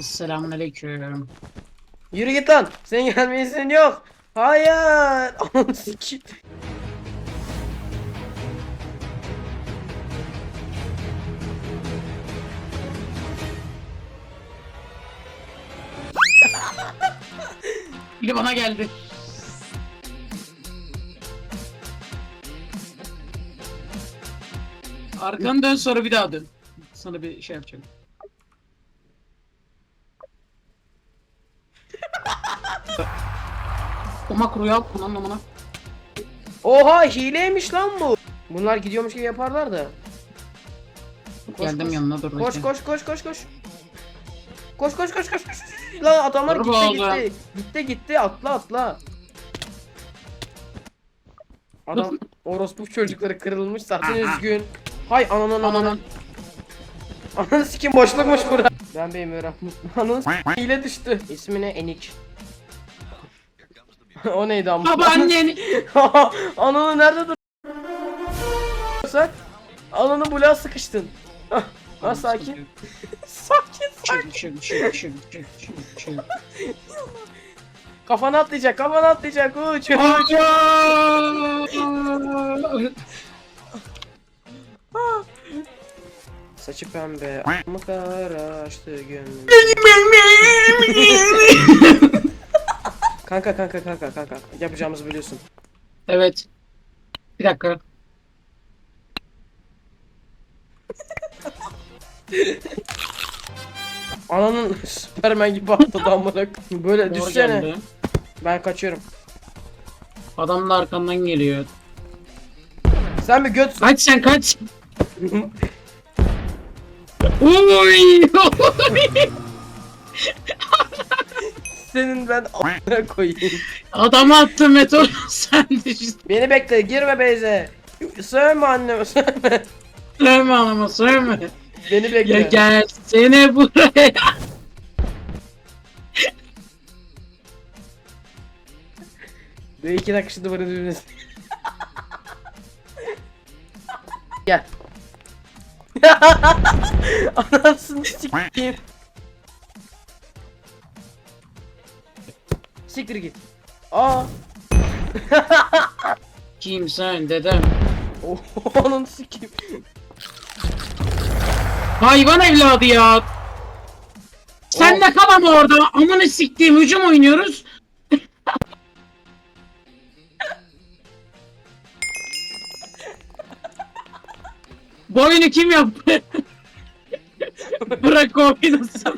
Selamun aleyküm. Yürü git lan. Senin gelme iznin yok. Hayır. Sikeyim. Biri bana geldi. Arkanı dön sonra bir daha dön. Sana bir şey yapacağım. O makroyu al. Oha hileymiş lan bu. Bunlar gidiyormuş gibi yaparlar da. Koş, Geldim koş. yanına dur. Koş bekle. koş koş koş koş. Koş koş koş koş koş. Lan adamlar Dur gitti oğlum. gitti. Gitti gitti atla atla. Adam orospu çocukları kırılmış zaten üzgün. Hay ananın ananın. Ananın. Ananı sikim boşlukmuş burada. Ben beğenmiyorum. Ananı s- hile düştü. İsmi ne? Enik. o neydi ama? Babaannen. Ananı nerede dur? Sen ananı buluğa sıkıştın. Ha sakin. sakin sakin. Çık çık. Kafana atlayacak kafana atlayacak. Uç uç. Saçı pembe. Ama karaştı gönlüm. Kanka kanka kanka kanka. Yapacağımızı biliyorsun. Evet. Bir dakika. Ananın Superman gibi atladı amına. Böyle Doğru düşsene. geldi. Ben kaçıyorum. Adam da arkandan geliyor. Sen bir göt Kaç sen kaç. Oy! senin ben amına koyayım. Adamı attı meteor sen düştün. Beni bekle girme Beyze. Sövme anneme sövme. Sövme anama sövme. Beni bekle. Ya gel seni buraya. Böyle iki dakika şimdi bana düğmesi. Gel. Anasını sikeyim. Siktir git. Aa. Kim sen dedem? Oh, onun sikeyim. Hayvan evladı ya. Sen de kal ama orada. Amına siktiğim hücum oynuyoruz. Bu oyunu kim yaptı? Bırak oynasın.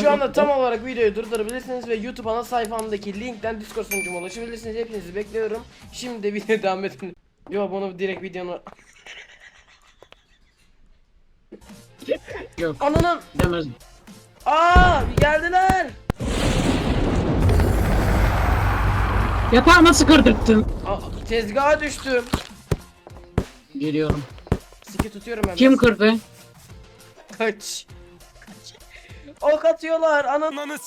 Şu anda tam olarak videoyu durdurabilirsiniz ve YouTube ana sayfamdaki linkten Discord sunucuma ulaşabilirsiniz. Hepinizi bekliyorum. Şimdi de video devam edin. Yo bunu direkt videonu... Yok Ananın! demez. Aa geldiler! Yatağı nasıl kırdırttın? Aa, tezgaha düştüm. Geliyorum. Siki tutuyorum ben. Kim kırdı? Kaç. Ok atıyorlar ananı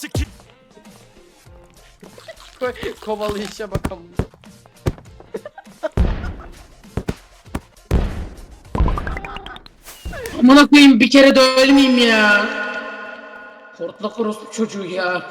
koy. Kovalı işe bakalım. Amına koyayım bir kere de ölmeyeyim ya. Hortlak orospu çocuğu ya.